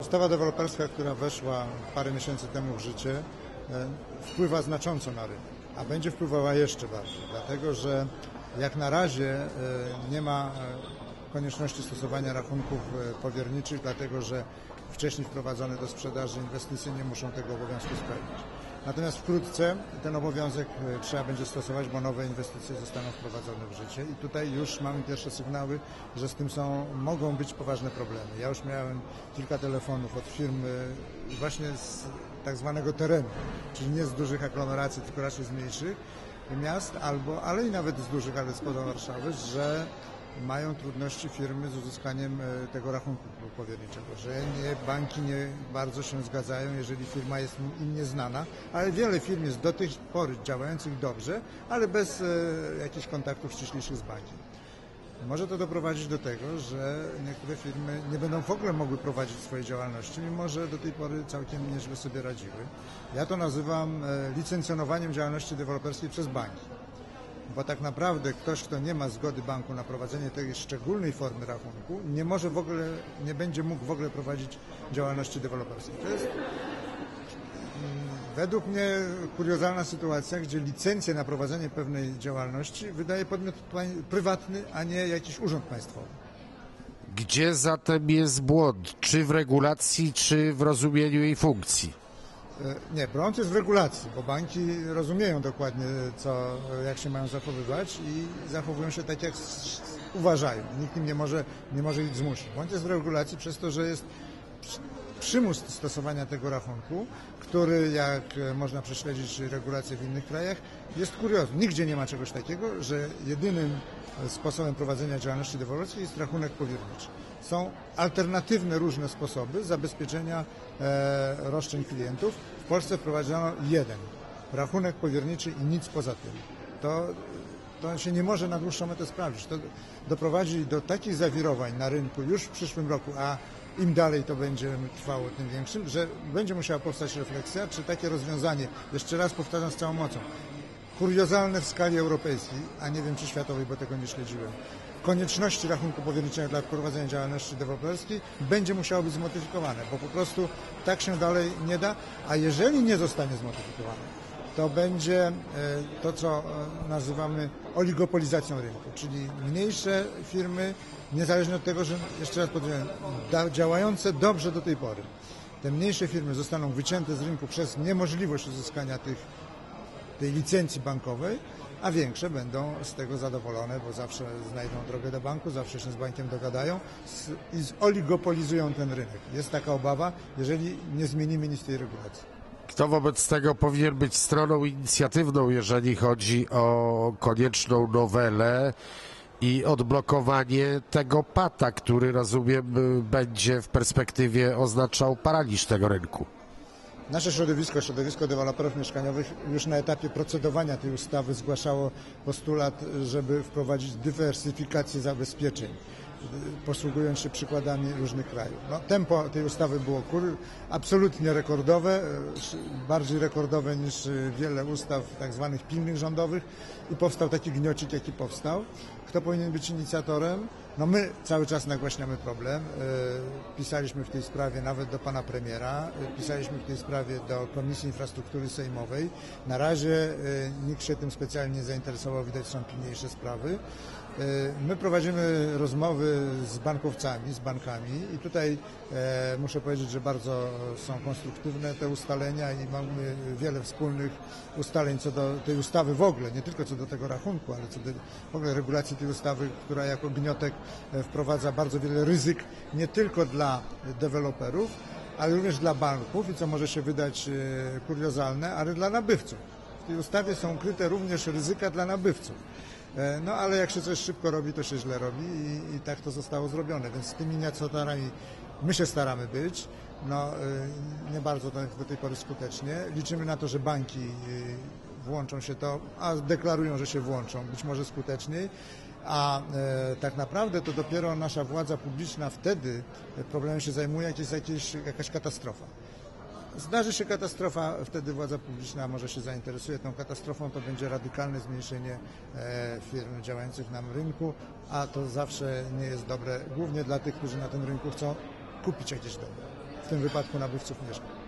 Ustawa deweloperska, która weszła parę miesięcy temu w życie, e, wpływa znacząco na rynek, a będzie wpływała jeszcze bardziej, dlatego że jak na razie e, nie ma e, konieczności stosowania rachunków powierniczych, dlatego że wcześniej wprowadzone do sprzedaży inwestycje nie muszą tego obowiązku spełnić. Natomiast wkrótce ten obowiązek e, trzeba będzie stosować, bo nowe inwestycje zostaną wprowadzone w życie i tutaj już mamy pierwsze sygnały, że z tym są, mogą być poważne problemy. Ja już miałem kilka telefonów od firm właśnie z tak zwanego terenu, czyli nie z dużych aglomeracji, tylko raczej z mniejszych miast, albo, ale i nawet z dużych, ale spoza Warszawy, że mają trudności firmy z uzyskaniem e, tego rachunku powierniczego, że nie, banki nie bardzo się zgadzają, jeżeli firma jest im nieznana, ale wiele firm jest do tej pory działających dobrze, ale bez e, jakichś kontaktów ściślejszych z bankiem. Może to doprowadzić do tego, że niektóre firmy nie będą w ogóle mogły prowadzić swojej działalności, mimo że do tej pory całkiem nieźle sobie radziły. Ja to nazywam e, licencjonowaniem działalności deweloperskiej przez banki bo tak naprawdę ktoś, kto nie ma zgody banku na prowadzenie tej szczególnej formy rachunku, nie może w ogóle, nie będzie mógł w ogóle prowadzić działalności deweloperskiej. To jest mm, według mnie kuriozalna sytuacja, gdzie licencję na prowadzenie pewnej działalności wydaje podmiot prywatny, a nie jakiś urząd państwowy. Gdzie zatem jest błąd? Czy w regulacji, czy w rozumieniu jej funkcji? E, Nie, błąd jest w regulacji, bo banki rozumieją dokładnie, co, jak się mają zachowywać i zachowują się tak, jak uważają. Nikt im nie może, nie może ich zmusić. Błąd jest w regulacji przez to, że jest przymus stosowania tego rachunku, który, jak e, można prześledzić regulacje w innych krajach, jest kuriozny. Nigdzie nie ma czegoś takiego, że jedynym e, sposobem prowadzenia działalności deweloperskiej jest rachunek powierniczy. Są alternatywne różne sposoby zabezpieczenia e, roszczeń klientów. W Polsce wprowadzono jeden rachunek powierniczy i nic poza tym. To, to się nie może na dłuższą metę sprawdzić. To doprowadzi do takich zawirowań na rynku już w przyszłym roku, a im dalej to będzie trwało, tym większym, że będzie musiała powstać refleksja, czy takie rozwiązanie, jeszcze raz powtarzam z całą mocą, kuriozalne w skali europejskiej, a nie wiem czy światowej, bo tego nie śledziłem, konieczności rachunku powierniczego dla prowadzenia działalności deweloperskiej będzie musiało być zmodyfikowane, bo po prostu tak się dalej nie da, a jeżeli nie zostanie zmodyfikowane, to będzie e, to, co e, nazywamy oligopolizacją rynku, czyli mniejsze firmy, niezależnie od tego, że jeszcze raz da- działające dobrze do tej pory, te mniejsze firmy zostaną wycięte z rynku przez niemożliwość uzyskania tych tej licencji bankowej, a większe będą z tego zadowolone, bo zawsze znajdą drogę do banku, zawsze się z bankiem dogadają i zoligopolizują ten rynek. Jest taka obawa, jeżeli nie zmienimy nic tej regulacji. Kto wobec tego powinien być stroną inicjatywną, jeżeli chodzi o konieczną nowelę i odblokowanie tego pata, który rozumiem będzie w perspektywie oznaczał paraliż tego rynku? Nasze środowisko, środowisko deweloperów mieszkaniowych już na etapie procedowania tej ustawy zgłaszało postulat, żeby wprowadzić dywersyfikację zabezpieczeń, posługując się przykładami różnych krajów. No, tempo tej ustawy było kur, absolutnie rekordowe, y, bardziej rekordowe niż y, wiele ustaw tak zwanych pilnych rządowych i powstał taki gniocik, jaki powstał. Kto powinien być inicjatorem? No my cały czas nagłaśniamy problem. Y, Pisaliśmy w tej sprawie nawet do pana premiera, y, pisaliśmy w tej sprawie do Komisji Infrastruktury Sejmowej. Na razie y, nikt się tym specjalnie nie zainteresował, widać są pilniejsze sprawy. Y, My prowadzimy rozmowy z bankowcami, z bankami i tutaj e, muszę powiedzieć, że bardzo są konstruktywne te ustalenia i mamy wiele wspólnych ustaleń co do tej ustawy w ogóle, nie tylko co do tego rachunku, ale co do w ogóle regulacji tej ustawy, która jako gniotek e, wprowadza bardzo wiele ryzyk nie tylko dla deweloperów, ale również dla banków i co może się wydać e, kuriozalne, ale dla nabywców. W tej ustawie są ukryte również ryzyka dla nabywców. E, No ale jak się coś szybko robi, to się źle robi i, i tak to zostało zrobione. Więc z tymi inicjatorami my się staramy być. No, e, nie bardzo do, tej pory skutecznie. Liczymy na to, że banki e, włączą się to, a deklarują, że się włączą, być może skuteczniej. A e, tak naprawdę to dopiero nasza władza publiczna wtedy problemem się zajmuje, jak jest jakieś, jakaś katastrofa. Zdarzy się katastrofa, wtedy władza publiczna może się zainteresuje tą katastrofą, to będzie radykalne zmniejszenie e, firm działających na rynku, a to zawsze nie jest dobre, głównie dla tych, którzy na tym rynku chcą kupić jakieś dobro. tym wypadku nabywców mieszkań.